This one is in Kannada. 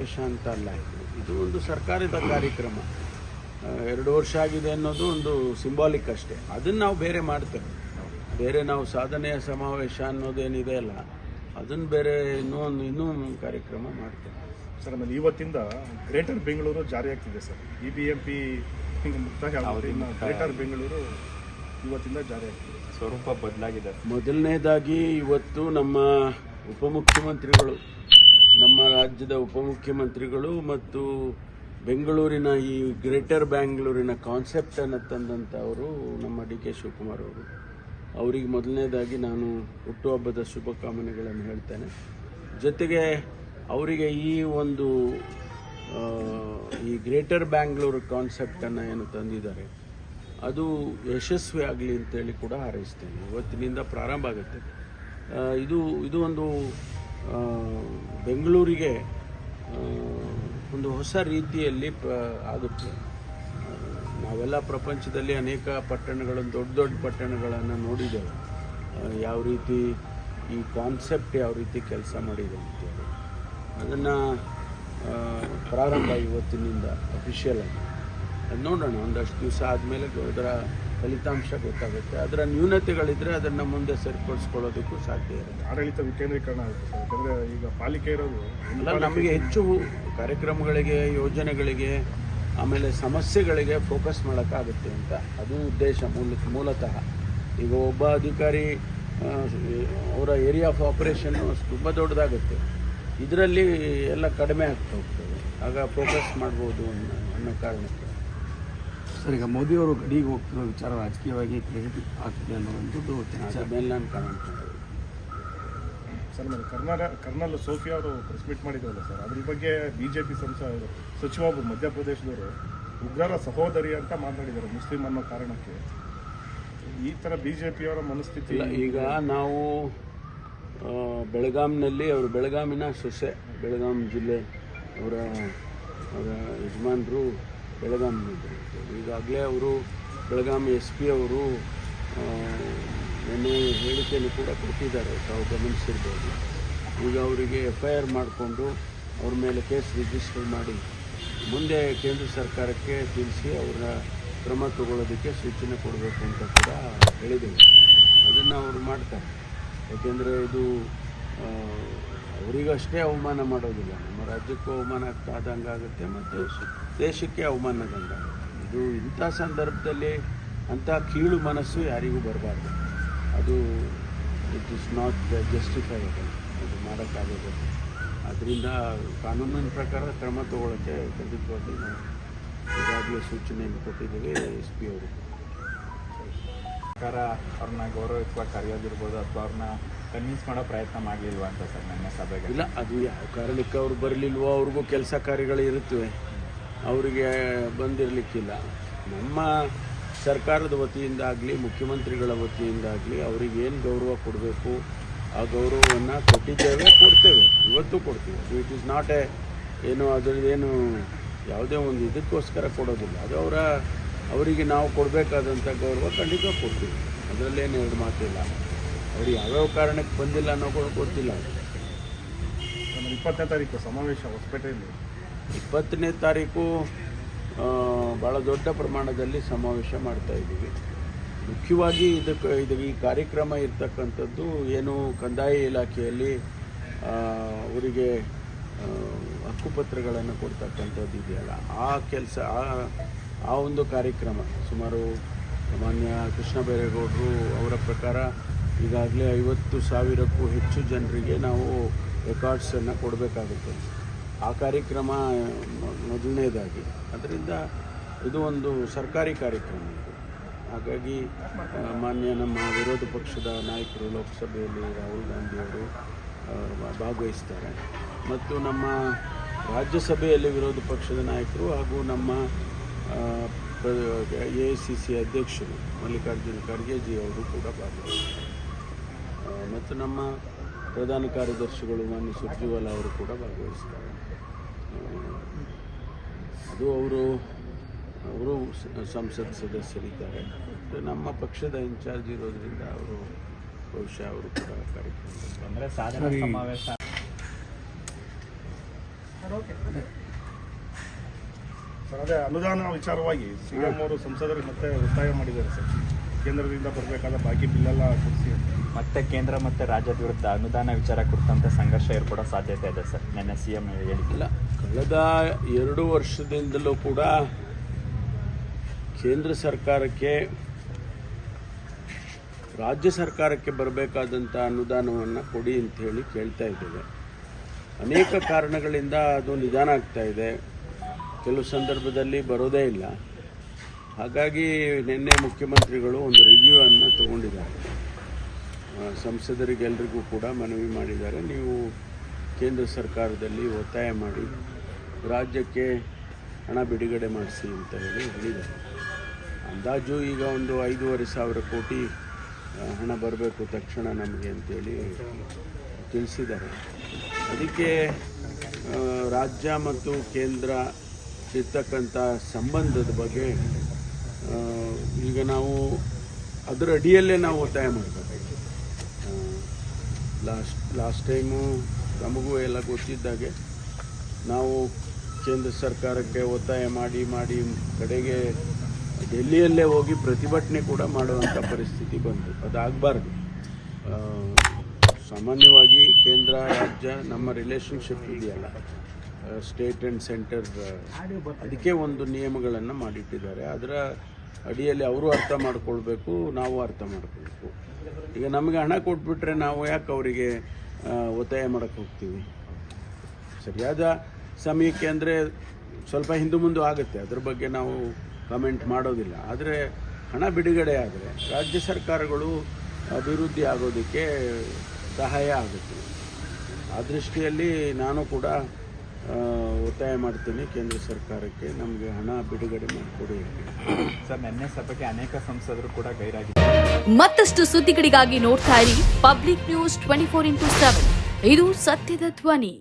ವಿಶೇಷ ಅಂತ ಅಲ್ಲ ಇದು ಒಂದು ಸರ್ಕಾರದ ಕಾರ್ಯಕ್ರಮ. ಎರಡು ವರ್ಷ ಆಗಿದೆ ಅನ್ನೋದು ಒಂದು ಸಿಂಬಾಲಿಕ್ ಅಷ್ಟೇ. ಅದನ್ನು ನಾವು ಬೇರೆ ಮಾಡ್ತೇವೆ. ಬೇರೆ ನಾವು ಸಾಧನೆಯ ಸಮಾವೇಶ ಅನ್ನೋದೇನಿದೆ ಅಲ್ಲ ಅದನ್ನು ಬೇರೆ ಇನ್ನೂ ಒಂದು ಇನ್ನೂ ಕಾರ್ಯಕ್ರಮ ಮಾಡ್ತೇವೆ. ಸರ್ ಆಮೇಲೆ ಇವತ್ತಿಂದ ಗ್ರೇಟರ್ ಬೆಂಗಳೂರು ಜಾರಿ ಆಗ್ತಿದೆ sir. E B M P ಮುಕ್ತಾಯ ಗ್ರೇಟರ್ ಬೆಂಗಳೂರು ಇವತ್ತಿಂದ ಜಾರಿ ಆಗ್ತಿದೆ. ಸ್ವರೂಪ ಬದಲಾಗಿದೆ. ಮೊದಲನೇದಾಗಿ ಇವತ್ತು ನಮ್ಮ ಉಪಮುಖ್ಯಮಂತ್ರಿಗಳು ನಮ್ಮ ರಾಜ್ಯದ ಉಪಮುಖ್ಯಮಂತ್ರಿಗಳು ಮತ್ತು ಬೆಂಗಳೂರಿನ ಈ ಗ್ರೇಟರ್ ಬ್ಯಾಂಗ್ಳೂರಿನ ಕಾನ್ಸೆಪ್ಟನ್ನು ತಂದಂಥವರು ನಮ್ಮ ಡಿ ಕೆ ಶಿವಕುಮಾರ್ ಅವರು. ಅವರಿಗೆ ಮೊದಲನೇದಾಗಿ ನಾನು ಹುಟ್ಟುಹಬ್ಬದ ಶುಭಕಾಮನೆಗಳನ್ನು ಹೇಳ್ತೇನೆ. ಜೊತೆಗೆ ಅವರಿಗೆ ಈ ಒಂದು ಈ ಗ್ರೇಟರ್ ಬ್ಯಾಂಗ್ಳೂರು ಕಾನ್ಸೆಪ್ಟನ್ನು ಏನು ತಂದಿದ್ದಾರೆ, ಅದು ಯಶಸ್ವಿ ಆಗಲಿ ಅಂತೇಳಿ ಕೂಡ ಹಾರೈಸ್ತೇನೆ. ಇವತ್ತಿನಿಂದ ಪ್ರಾರಂಭ ಆಗುತ್ತೆ. ಇದು ಇದು ಒಂದು ಬೆಂಗಳೂರಿಗೆ ಒಂದು ಹೊಸ ರೀತಿಯಲ್ಲಿ ಪ, ಆಗುತ್ತೆ. ನಾವೆಲ್ಲ ಪ್ರಪಂಚದಲ್ಲಿ ಅನೇಕ ಪಟ್ಟಣಗಳನ್ನು, ದೊಡ್ಡ ದೊಡ್ಡ ಪಟ್ಟಣಗಳನ್ನು ನೋಡಿದ್ದೇವೆ. ಯಾವ ರೀತಿ ಈ ಕಾನ್ಸೆಪ್ಟ್ ಯಾವ ರೀತಿ ಕೆಲಸ ಮಾಡಿದೆ ಅಂತೇಳಿ ಅದನ್ನು ಪ್ರಾರಂಭ ಇವತ್ತಿನಿಂದ ಅಫಿಷಿಯಲ್ ಆಗಿ. ಅದು ನೋಡೋಣ, ಒಂದಷ್ಟು ದಿವಸ ಆದಮೇಲೆ ಅದರ ಫಲಿತಾಂಶ ಗೊತ್ತಾಗುತ್ತೆ. ಅದರ ನ್ಯೂನತೆಗಳಿದ್ರೆ ಅದನ್ನು ಮುಂದೆ ಸರಿಪಡಿಸ್ಕೊಳ್ಳೋದಕ್ಕೂ ಸಾಧ್ಯ ಇರುತ್ತೆ. ಆಡಳಿತ ವಿಕೇಂದ್ರೀಕರಣ ಆಗುತ್ತೆ ಸರ್. ಈಗ ಪಾಲಿಕೆ ಇರೋದು ಅಲ್ಲ ನಮಗೆ ಹೆಚ್ಚು ಕಾರ್ಯಕ್ರಮಗಳಿಗೆ ಯೋಜನೆಗಳಿಗೆ ಆಮೇಲೆ ಸಮಸ್ಯೆಗಳಿಗೆ ಫೋಕಸ್ ಮಾಡೋಕ್ಕಾಗುತ್ತೆ ಅಂತ. ಅದು ಉದ್ದೇಶ ಮೂಲ ಮೂಲತಃ. ಈಗ ಒಬ್ಬ ಅಧಿಕಾರಿ ಅವರ ಏರಿಯಾ ಆಫ್ ಆಪರೇಷನ್ನು ತುಂಬ ದೊಡ್ಡದಾಗುತ್ತೆ. ಇದರಲ್ಲಿ ಎಲ್ಲ ಕಡಿಮೆ ಆಗ್ತಾ ಹೋಗ್ತದೆ. ಆಗ ಫೋಕಸ್ ಮಾಡ್ಬೋದು ಅನ್ನೋ ಅನ್ನೋ ಕಾರಣಕ್ಕೆ. ಸರ್ ಈಗ ಮೋದಿ ಅವರು ಗಡಿಗೆ ಹೋಗ್ತಿರೋ ವಿಚಾರ ರಾಜಕೀಯವಾಗಿ ಕ್ರೆಡಿಟ್ ಆಗ್ತಿದೆ ಅನ್ನೋವಂಥದ್ದು ನಾನು ಮಾಡೋದು ಸರ್ ಆಮೇಲೆ ಕರ್ನಾಟ ಕರ್ನಲ್ ಸೋಫಿಯಾ ಅವರು ಪ್ರೆಸ್ ಮೀಟ್ ಮಾಡಿದ್ರಲ್ಲ ಸರ್ ಅದ್ರ ಬಗ್ಗೆ ಬಿಜೆಪಿ ಸಂಸ ಸಚಿವ ಒಬ್ಬರು ಮಧ್ಯಪ್ರದೇಶದವರು ಉಗ್ರರ ಸಹೋದರಿ ಅಂತ ಮಾತಾಡಿದ್ದಾರೆ ಮುಸ್ಲಿಂ ಅನ್ನೋ ಕಾರಣಕ್ಕೆ. ಈ ತರ ಬಿಜೆಪಿಯವರ ಮನಸ್ಥಿತಿ ಇಲ್ಲ ಈಗ ನಾವು ಬೆಳಗಾಂನಲ್ಲಿ ಅವರು ಬೆಳಗಾಮಿನ ಸೊಸೆ ಬೆಳಗಾಂ ಜಿಲ್ಲೆ ಅವರ ಅವರ ಯಜಮಾನರು ಬೆಳಗಾಂನಿದ್ರು ಈಗಾಗಲೇ ಅವರು ಬೆಳಗಾವಿ ಎಸ್ ಪಿ ಅವರು ನಿನ್ನೆ ಹೇಳಿಕೆಯನ್ನು ಕೂಡ ಕೊಟ್ಟಿದ್ದಾರೆ. ತಾವು ಗಮನಿಸಿರ್ಬೋದು. ಈಗ ಅವರಿಗೆ ಎಫ್ ಐ ಆರ್ ಮಾಡಿಕೊಂಡು ಅವ್ರ ಮೇಲೆ ಕೇಸ್ ರಿಜಿಸ್ಟರ್ ಮಾಡಿ ಮುಂದೆ ಕೇಂದ್ರ ಸರ್ಕಾರಕ್ಕೆ ತಿಳಿಸಿ ಅವರ ಕ್ರಮ ತಗೊಳ್ಳೋದಕ್ಕೆ ಸೂಚನೆ ಕೊಡಬೇಕು ಅಂತ ಕೂಡ ಹೇಳಿದ್ದೇವೆ. ಅದನ್ನು ಅವರು ಮಾಡ್ತಾರೆ. ಯಾಕೆಂದರೆ ಇದು ಅವರಿಗಷ್ಟೇ ಅವಮಾನ ಮಾಡೋದಿಲ್ಲ. ನಮ್ಮ ರಾಜ್ಯಕ್ಕೂ ಅವಮಾನ ಆಗ್ತಾ ಆದಂಗೆ ಆಗುತ್ತೆ ಮತ್ತು ದೇಶಕ್ಕೆ ಅವಮಾನದಂಗೆ ಆಗುತ್ತೆ. ಇದು ಇಂಥ ಸಂದರ್ಭದಲ್ಲಿ ಅಂಥ ಕೀಳು ಮನಸ್ಸು ಯಾರಿಗೂ ಬರಬಾರ್ದು. ಅದು ಇಟ್ ಇಸ್ ನಾಟ್ ಜಸ್ಟಿಫೈಯಬಲ್ ಅದು ಮಾಡೋಕ್ಕಾಗೋದಿಲ್ಲ. ಅದರಿಂದ ಕಾನೂನಿನ ಪ್ರಕಾರ ಕ್ರಮ ತಗೊಳ್ಳೋಕ್ಕೆ ಖಂಡಿತವಾಗಿ ನಾವು ಈಗಾಗಲೇ ಸೂಚನೆಯನ್ನು ಕೊಟ್ಟಿದ್ದೇವೆ ಎಸ್ ಪಿ ಅವರು. ಸರ್ಕಾರ ಅವ್ರನ್ನ ಗೌರವಿಸುವಾಗ ಕರೆಯೋದಿರ್ಬೋದು ಅಥವಾ ಅವ್ರನ್ನ ಕನ್ವಿನ್ಸ್ ಮಾಡೋ ಪ್ರಯತ್ನ ಮಾಡಲಿಲ್ವಾ ಅಂತ ಸರ್ ನನ್ನ ಸಭೆಗೆ? ಇಲ್ಲ, ಅದು ಯಾವ ಕಾರಣಕ್ಕೆ ಅವ್ರು ಬರಲಿಲ್ವೋ ಅವ್ರಿಗೂ ಕೆಲಸ ಕಾರ್ಯಗಳು ಇರುತ್ತವೆ. ಅವರಿಗೆ ಬಂದಿರಲಿಕ್ಕಿಲ್ಲ. ನಮ್ಮ ಸರ್ಕಾರದ ವತಿಯಿಂದಾಗಲಿ, ಮುಖ್ಯಮಂತ್ರಿಗಳ ವತಿಯಿಂದಾಗಲಿ ಅವರಿಗೆ ಏನು ಗೌರವ ಕೊಡಬೇಕು, ಆ ಗೌರವವನ್ನು ಕೊಟ್ಟಿದ್ದೇವೆ, ಕೊಡ್ತೇವೆ. ಇವತ್ತು ಕೊಡ್ತೀವಿ. ಇಟ್ ಈಸ್ ನಾಟ್ ಎ ಏನು, ಅದರದ್ದೇನು ಯಾವುದೇ ಒಂದು ಇದಕ್ಕೋಸ್ಕರ ಕೊಡೋದಿಲ್ಲ. ಅದು ಅವರ ಅವರಿಗೆ ನಾವು ಕೊಡಬೇಕಾದಂಥ ಗೌರವ ಖಂಡಿತ ಕೊಡ್ತೀವಿ. ಅದರಲ್ಲೇನು ಎರಡು ಮಾತಿಲ್ಲ. ಅವ್ರು ಯಾವ್ಯಾವ ಕಾರಣಕ್ಕೆ ಬಂದಿಲ್ಲ ಅನ್ನೋ ಕೂಡ ಗೊತ್ತಿಲ್ಲ. ಇಪ್ಪತ್ತನೇ ತಾರೀಕು ಸಮಾವೇಶ ಹೊಸಪೇಟೆಯಲ್ಲಿ. ಇಪ್ಪತ್ತನೇ ತಾರೀಕು ಭಾಳ ದೊಡ್ಡ ಪ್ರಮಾಣದಲ್ಲಿ ಸಮಾವೇಶ ಮಾಡ್ತಾ ಇದ್ದೀವಿ. ಮುಖ್ಯವಾಗಿ ಇದಕ್ಕೆ ಇದು ಈ ಕಾರ್ಯಕ್ರಮ ಇರ್ತಕ್ಕಂಥದ್ದು ಏನು ಕಂದಾಯ ಇಲಾಖೆಯಲ್ಲಿ ಅವರಿಗೆ ಹಕ್ಕುಪತ್ರಗಳನ್ನು ಕೊಡ್ತಕ್ಕಂಥದ್ದು ಇದೆಯಲ್ಲ. ಆ ಕೆಲಸ ಆ ಆ ಒಂದು ಕಾರ್ಯಕ್ರಮ ಸುಮಾರು ಮಾನ್ಯ ಕೃಷ್ಣ ಬೈರೇಗೌಡರು ಅವರ ಪ್ರಕಾರ ಈಗಾಗಲೇ ಐವತ್ತು ಸಾವಿರಕ್ಕೂ ಹೆಚ್ಚು ಜನರಿಗೆ ನಾವು ರೆಕಾರ್ಡ್ಸನ್ನು ಕೊಡಬೇಕಾಗುತ್ತೆ. ಆ ಕಾರ್ಯಕ್ರಮ ಮೊದಲನೇದಾಗಿ. ಅದರಿಂದ ಇದು ಒಂದು ಸರ್ಕಾರಿ ಕಾರ್ಯಕ್ರಮ ಇದು. ಹಾಗಾಗಿ ಮಾನ್ಯ ನಮ್ಮ ವಿರೋಧ ಪಕ್ಷದ ನಾಯಕರು ಲೋಕಸಭೆಯಲ್ಲಿ ರಾಹುಲ್ ಗಾಂಧಿಯವರು ಭಾಗವಹಿಸ್ತಾರೆ. ಮತ್ತು ನಮ್ಮ ರಾಜ್ಯಸಭೆಯಲ್ಲಿ ವಿರೋಧ ಪಕ್ಷದ ನಾಯಕರು ಹಾಗೂ ನಮ್ಮ ಎ ಐ ಸಿ ಸಿ ಅಧ್ಯಕ್ಷರು ಮಲ್ಲಿಕಾರ್ಜುನ ಖರ್ಗೆಜಿ ಅವರು ಕೂಡ ಭಾಗವಹಿಸ್ತಾರೆ. ಮತ್ತು ನಮ್ಮ ಪ್ರಧಾನ ಕಾರ್ಯದರ್ಶಿಗಳು ಮಾನ್ಯ ಸುರ್ಜಿವಾಲ ಅವರು ಕೂಡ ಭಾಗವಹಿಸ್ತಾರೆ. ಅದು ಅವರು ಅವರು ಸಂಸತ್ ಸದಸ್ಯರಿದ್ದಾರೆ. ಮತ್ತು ನಮ್ಮ ಪಕ್ಷದ ಇನ್ಚಾರ್ಜ್ ಇರೋದ್ರಿಂದ ಅವರು ಬಹುಶಃ ಅವರು ಕೂಡ ಕಾರ್ಯಕ್ರಮ ಅಂದರೆ ಸಾಧನಾ ಸಮಾವೇಶ. ಸರ್ ಅದೇ ಅನುದಾನ ವಿಚಾರವಾಗಿ ಸಿಎಂ ಅವರು ಸಂಸದರಿಗೆ ಮತ್ತೆ ಒತ್ತಾಯ ಮಾಡಿದ್ದಾರೆ ಸರ್. ಕೇಂದ್ರದಿಂದ ಬರಬೇಕಾದ ಬಾಕಿ ಬಿಲ್ಲೆಲ್ಲ ಕೊಡಿಸಿ ಅಂತ. ಮತ್ತೆ ಕೇಂದ್ರ ಮತ್ತೆ ರಾಜ್ಯದ ವಿರುದ್ಧ ಅನುದಾನ ವಿಚಾರ ಕುರಿತಂತ ಸಂಘರ್ಷ ಏರ್ಪಡೋ ಸಾಧ್ಯತೆ ಇದೆ ಸರ್. ನಿನ್ನೆ ಸಿ ಎಂ ಹೇಳಿಲ್ಲ ಕಳೆದ ಎರಡು ವರ್ಷದಿಂದಲೂ ಕೂಡ ಕೇಂದ್ರ ಸರ್ಕಾರಕ್ಕೆ ರಾಜ್ಯ ಸರ್ಕಾರಕ್ಕೆ ಬರಬೇಕಾದಂಥ ಅನುದಾನವನ್ನು ಕೊಡಿ ಅಂತ ಹೇಳಿ ಕೇಳ್ತಾ ಇದ್ದೇವೆ. ಅನೇಕ ಕಾರಣಗಳಿಂದ ಅದು ನಿಧಾನ ಆಗ್ತಾ ಇದೆ. ಕೆಲವು ಸಂದರ್ಭದಲ್ಲಿ ಬರೋದೇ ಇಲ್ಲ. ಹಾಗಾಗಿ ನಿನ್ನೆ ಮುಖ್ಯಮಂತ್ರಿಗಳು ಒಂದು ರಿವ್ಯೂ ಅನ್ನು ತಗೊಂಡಿದ್ದಾರೆ ಸಂಸದರಿಗೆಲ್ಲರಿಗೂ ಕೂಡ ಮನವಿ ಮಾಡಿದ್ದಾರೆ. ನೀವು ಕೇಂದ್ರ ಸರ್ಕಾರದಲ್ಲಿ ಒತ್ತಾಯ ಮಾಡಿ ರಾಜ್ಯಕ್ಕೆ ಹಣ ಬಿಡುಗಡೆ ಮಾಡಿಸಿ ಅಂತ ಹೇಳಿ ಹೇಳಿದ್ದಾರೆ. ಅಂದಾಜು ಈಗ ಒಂದು ಐದೂವರೆ ಸಾವಿರ ಕೋಟಿ ಹಣ ಬರಬೇಕು ತಕ್ಷಣ ನಮಗೆ ಅಂತೇಳಿ ತಿಳಿಸಿದ್ದಾರೆ. ಅದಕ್ಕೆ ರಾಜ್ಯ ಮತ್ತು ಕೇಂದ್ರ ಇರ್ತಕ್ಕಂಥ ಸಂಬಂಧದ ಬಗ್ಗೆ ಈಗ ನಾವು ಅದರ ಅಡಿಯಲ್ಲೇ ನಾವು ಒತ್ತಾಯ ಮಾಡಬೇಕು. ಲಾಸ್ಟ್ ಲಾಸ್ಟ್ ಟೈಮು ನಮಗೂ ಎಲ್ಲ ಗೊತ್ತಿದ್ದಾಗೆ, ನಾವು ಕೇಂದ್ರ ಸರ್ಕಾರಕ್ಕೆ ಒತ್ತಾಯ ಮಾಡಿ ಮಾಡಿ ಕಡೆಗೆ ಡೆಲ್ಲಿಯಲ್ಲೇ ಹೋಗಿ ಪ್ರತಿಭಟನೆ ಕೂಡ ಮಾಡುವಂಥ ಪರಿಸ್ಥಿತಿ ಬಂತು. ಅದಾಗಬಾರ್ದು. ಸಾಮಾನ್ಯವಾಗಿ ಕೇಂದ್ರ, ರಾಜ್ಯ ನಮ್ಮ ರಿಲೇಷನ್ಶಿಪ್ ಇದೆಯಲ್ಲ ಸ್ಟೇಟ್ ಆ್ಯಂಡ್ ಸೆಂಟರ್ ಅದಕ್ಕೆ ಒಂದು ನಿಯಮಗಳನ್ನು ಮಾಡಿಟ್ಟಿದ್ದಾರೆ. ಅದರ ಅಡಿಯಲ್ಲಿ ಅವರು ಅರ್ಥ ಮಾಡ್ಕೊಳ್ಬೇಕು ನಾವು ಅರ್ಥ ಮಾಡ್ಕೊಳ್ಬೇಕು. ಈಗ ನಮಗೆ ಹಣ ಕೊಟ್ಬಿಟ್ರೆ ನಾವು ಯಾಕೆ ಅವರಿಗೆ ಒತ್ತಾಯ ಮಾಡೋಕ್ಕೆ ಹೋಗ್ತೀವಿ? ಸರಿಯಾದ ಸಮಯಕ್ಕೆ ಅಂದರೆ ಸ್ವಲ್ಪ ಹಿಂದೆ ಮುಂದೆ ಆಗುತ್ತೆ. ಅದ್ರ ಬಗ್ಗೆ ನಾವು ಕಮೆಂಟ್ ಮಾಡೋದಿಲ್ಲ. ಆದರೆ ಹಣ ಬಿಡುಗಡೆ ಆದರೆ ರಾಜ್ಯ ಸರ್ಕಾರಗಳು ಅಭಿವೃದ್ಧಿ ಆಗೋದಕ್ಕೆ ಸಹಾಯ ಆಗುತ್ತೆ. ಆ ದೃಷ್ಟಿಯಲ್ಲಿ ನಾನು ಕೂಡ ಒತ್ತಾಯ ಮಾಡ್ತೀನಿ ಕೇಂದ್ರ ಸರ್ಕಾರಕ್ಕೆ ನಮಗೆ ಹಣ ಬಿಡುಗಡೆ ಮಾಡಿಕೊಡಿ. ಸರ್ ನಿನ್ನೆ ಸಭೆಗೆ ಅನೇಕ ಸಂಸದರು ಕೂಡ ಗೈರಾಗಿದ್ದಾರೆ ಮತ್ತಷ್ಟು ಸುದ್ದಿಗಳಿಗಾಗಿ ನೋಡ್ತಾ ಇರಿ public news twenty four into seven. ಇದು ಸತ್ಯದ ಧ್ವನಿ.